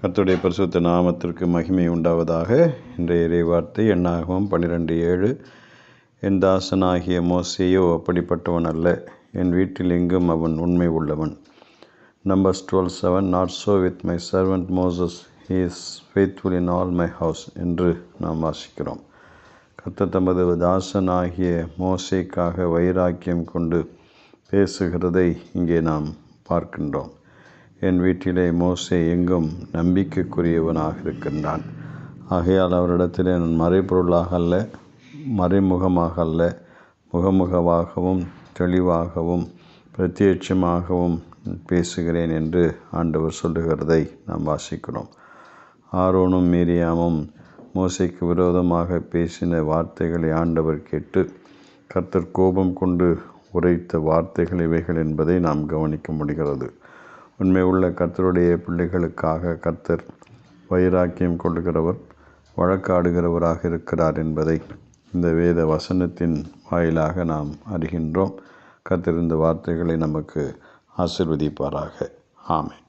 கர்த்துடைய பரிசுத்த நாமத்திற்கு மகிமை உண்டாவதாக. இன்றைய இறைவார்த்தை எண்ணாகவும் பன்னிரெண்டு ஏழு. என் தாசனாகிய மோசையோ அப்படிப்பட்டவன் அல்ல. என் வீட்டில் எங்கும் அவன் உண்மை உள்ளவன். Numbers twelve seven not so with my servant Moses he is faithful in all my house என்று நாம் வாசிக்கிறோம். கர்த்த தமது தாசனாகிய மோசைக்காக வைராக்கியம் கொண்டு பேசுகிறதை இங்கே நாம் பார்க்கின்றோம். என் வீட்டிலே மோசே எங்கும் நம்பிக்கைக்குரியவனாக இருக்கின்றான். ஆகையால் அவரிடத்திலே நான் மறைபொருளாக அல்ல மறைமுகமாக அல்ல முகமுகமாகவும் தெளிவாகவும் பிரத்யட்சமாகவும் பேசுகிறேன் என்று ஆண்டவர் சொல்லுகிறதை நாம் வாசிக்கிறோம். ஆரோனும் மீரியாமும் மோசைக்கு விரோதமாக பேசின வார்த்தைகளை ஆண்டவர் கேட்டு கர்த்தர் கோபம் கொண்டு உரைத்த வார்த்தைகள் இவைகள் என்பதை நாம் கவனிக்க முடிகிறது. உண்மை உள்ள கர்த்தருடைய பிள்ளைகளுக்காக கர்த்தர் வைராக்கியம் கொள்கிறவர் வழக்காடுகிறவராக இருக்கிறார் என்பதை இந்த வேத வசனத்தின் வாயிலாக நாம் அறிகின்றோம். கத்திருந்த இந்த வார்த்தைகளை நமக்கு ஆசிர்வதிப்பாராக. ஆமென்.